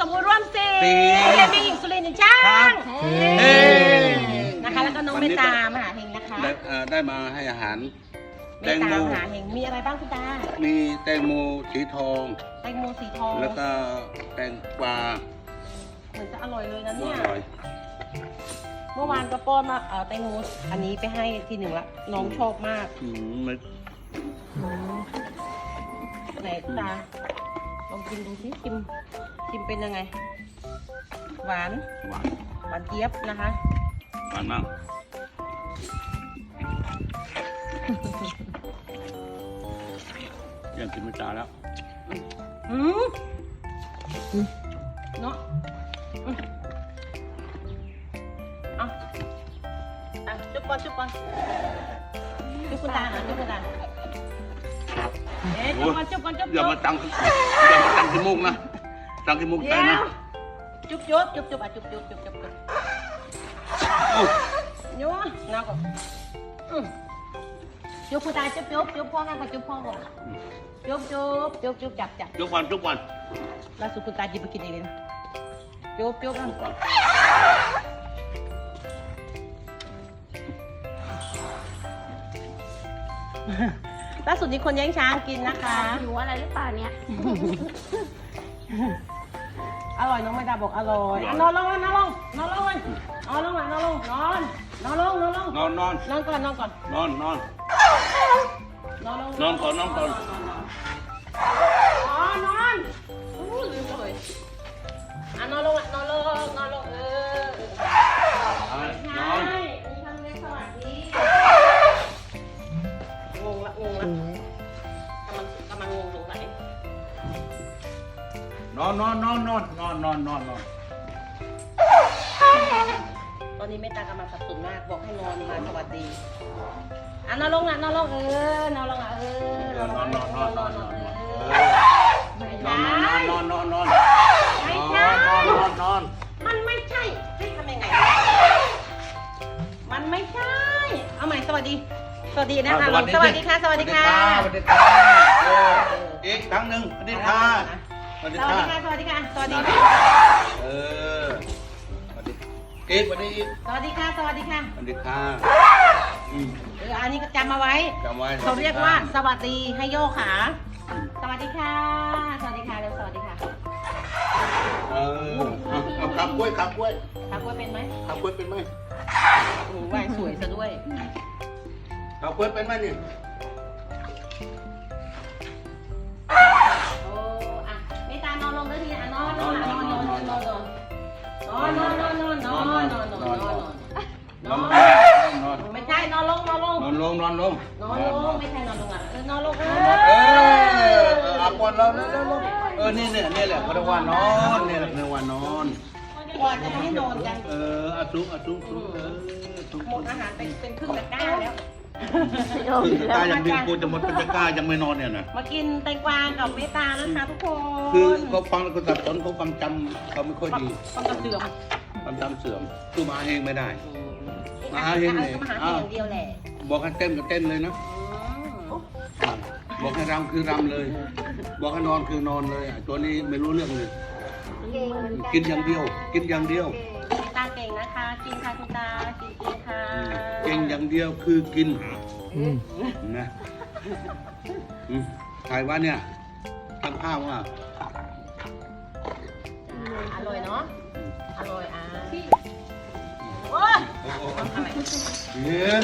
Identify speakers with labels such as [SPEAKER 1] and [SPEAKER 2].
[SPEAKER 1] ตี
[SPEAKER 2] เรียนแม่หญิงสุรินทร์จ้า
[SPEAKER 1] ครับ
[SPEAKER 2] ง
[SPEAKER 1] เฮ้ย
[SPEAKER 2] นะคะ แล้วก็น้องเมตตามหาเฮงนะคะ
[SPEAKER 1] ได้เอ่อได้มาให้อาหาร
[SPEAKER 2] เม
[SPEAKER 1] แต
[SPEAKER 2] ต
[SPEAKER 1] ง
[SPEAKER 2] ตา
[SPEAKER 1] โม
[SPEAKER 2] มหาเฮงมีอะไรบ้างคุณตา
[SPEAKER 1] มีแตงโมสีทอง
[SPEAKER 2] แตงโมสีทอง
[SPEAKER 1] แล้วก็แตงกวา
[SPEAKER 2] เหมือนจะอร่อยเลยนะ
[SPEAKER 1] อ
[SPEAKER 2] เนี่ย
[SPEAKER 1] ร่อย
[SPEAKER 2] เมื่อวานก็ป้อนมาเอ่อแตงโมอันนี้ไปให้ทีหนึ่งละ น้องชอบมาก
[SPEAKER 1] อืมมัน
[SPEAKER 2] ไหนคุณตาลองกินดูสิชิม ชิมเป็นยังไง หวาน
[SPEAKER 1] หวาน
[SPEAKER 2] หวานเจี๊ยบนะคะ
[SPEAKER 1] หวานมากอยากกินไม่จาแล้ว
[SPEAKER 2] อืมเนาะอืมเอาอะจุ๊บก่อนจุ๊บก่อนจุ๊บคุณตาหน่อยจุ๊บคุณตาเอ๊ะจุ๊บก่อนจุ๊บก่อนจุ๊บ
[SPEAKER 1] อย่า
[SPEAKER 2] จุ๊บ
[SPEAKER 1] มาตังอย่ามาตังขี้มุกนะ ตังขี้มุก
[SPEAKER 2] เดี๋
[SPEAKER 1] ใจ
[SPEAKER 2] ยว
[SPEAKER 1] นะ
[SPEAKER 2] จุ๊บจุ๊บจุ๊บจุ๊บอะจุ๊บจุ๊บจุ๊บจุ๊บจุ๊บ
[SPEAKER 1] โอ้
[SPEAKER 2] โย่นาก่อนอืมจุ๊บคุณตาจุ๊บจุ๊บจุ๊บพ่อกันก่อนจุ๊บพ่อก่อนจุ๊บจุ๊บจุ๊บจุ๊บจับจับ
[SPEAKER 1] ทุกวันทุกวัน
[SPEAKER 2] ล่าสุดคุณตาหยิบไปกินเองเลยนะจุ๊บจุ๊บอะ
[SPEAKER 1] ทุกวัน
[SPEAKER 2] ล่าสุดนี้คนแย่งช้างกินนะคะ
[SPEAKER 3] หิวอะไรหรือเปล่าเนี่ย
[SPEAKER 2] อร่อยน้องไม่ดาบอกอร่อยอะนอนลงนอนลงนอนลงนอนลงนอนลงนอนนอนลงนอนลง
[SPEAKER 1] นอนนอน
[SPEAKER 2] นอนก่อนนอนก่อน
[SPEAKER 1] นอนนอน
[SPEAKER 2] นอนลง
[SPEAKER 1] นอนก่อนนอนก่อน
[SPEAKER 2] น นอนนอนนอนนอน
[SPEAKER 1] นอนนอนนอน
[SPEAKER 2] ตอนนี้เมตากำลังสับสนมากบอกให้นอนมาสวัสดีอะนอนลงอะนอนลงเออนอนลงอะเออนอนลง
[SPEAKER 1] นอนนอนนอนนอน
[SPEAKER 2] ไม่ใช่
[SPEAKER 1] นอนนอนนอนนอน
[SPEAKER 2] ไม่ใช่
[SPEAKER 1] นอนนอน
[SPEAKER 2] มันไม่ใช่ให้ทำยังไง มันไม่ใช่ เอาใหม่สวัสดี สวัสดีนะคะสวัสดีค่ะสวัสดีค่ะ
[SPEAKER 1] สวัสดีค่ะอีกครั้งหนึ่งสวัสดีค่ะ วัส
[SPEAKER 2] ส
[SPEAKER 1] ดี
[SPEAKER 2] วัส
[SPEAKER 1] ค่ะ
[SPEAKER 2] ดีค่ะสวัสดีค่ะ สวัสดีค่ะ
[SPEAKER 1] เออสวัสดีอีกสวัสดีอีก
[SPEAKER 2] สวัสดีค่ะ สวัสดีค่ะ
[SPEAKER 1] สวัสดีค่ะอืม
[SPEAKER 2] เอออันนี้ก็จำมาไว้
[SPEAKER 1] จำไว้
[SPEAKER 2] เขาเรียกว่าสวัสดีให้โยกขา สวัสดีค่ะ สวัสดีค่ะเร็วสวัสดีค่ะ
[SPEAKER 1] เออเอาเอาขับกล้วยขับกล้วย
[SPEAKER 2] ทักว่าเป็นไหม
[SPEAKER 1] ขับกล้วยเป็นไหม
[SPEAKER 2] โอ้โหไหวสวยซะด้วย
[SPEAKER 1] ขับกล้วยเป็นไหมนี่
[SPEAKER 2] โง
[SPEAKER 1] นอนลง
[SPEAKER 2] นอนลงไม่ใช่นอนลงอะเออนอนลงเอ
[SPEAKER 1] เออ
[SPEAKER 2] อ
[SPEAKER 1] เออเอาก่อนเราเร็วเร็วเร็วเออนี่เนี่ยนี่แหละเขาเรียกว่านอนนี่แหละเรียกว่านอน
[SPEAKER 2] กว่าจะให้นอนกัน
[SPEAKER 1] เอออาซุกอาซุกเออซุก
[SPEAKER 2] หมดอาหารไปเป็นครึ่งตะกร้าแล้ว
[SPEAKER 1] คือตายังดีกูจะหมดเป็นตะกร้ายังไม่นอนเนี่ยนะ
[SPEAKER 2] มากินแตงกวากับเมตตานะคะทุกคน
[SPEAKER 1] คือเขาฟังแล้วก็สับสนเขาความจำเขาไม่ค่อยดี
[SPEAKER 2] ต้องกระเสื่อม
[SPEAKER 1] ความจำเสื่อมตู้มาเองไม่ได้
[SPEAKER 2] มาหาเองเลยมาหาเองอย่างเดียวแหละ
[SPEAKER 1] บอกให้เต้นก็เต้นเลยนะบอกให้รำคือรำเลย บอกให้นอนคือนอนเลยอะตัวนี้ไม่รู้เรื่องเลยกินอย่างเดียว กินอย่างเดียว
[SPEAKER 2] คุณตาเก่งนะคะ กินค่ะคุณตากินกินค่ะ
[SPEAKER 1] เก่งอย่างเดียวคือกินนะอืมใครว่าเนี่ยทำข้าวว่า
[SPEAKER 2] อร่อยเนาะ อร่อยอะโอ้ย
[SPEAKER 1] โอ้โหเฮ้ย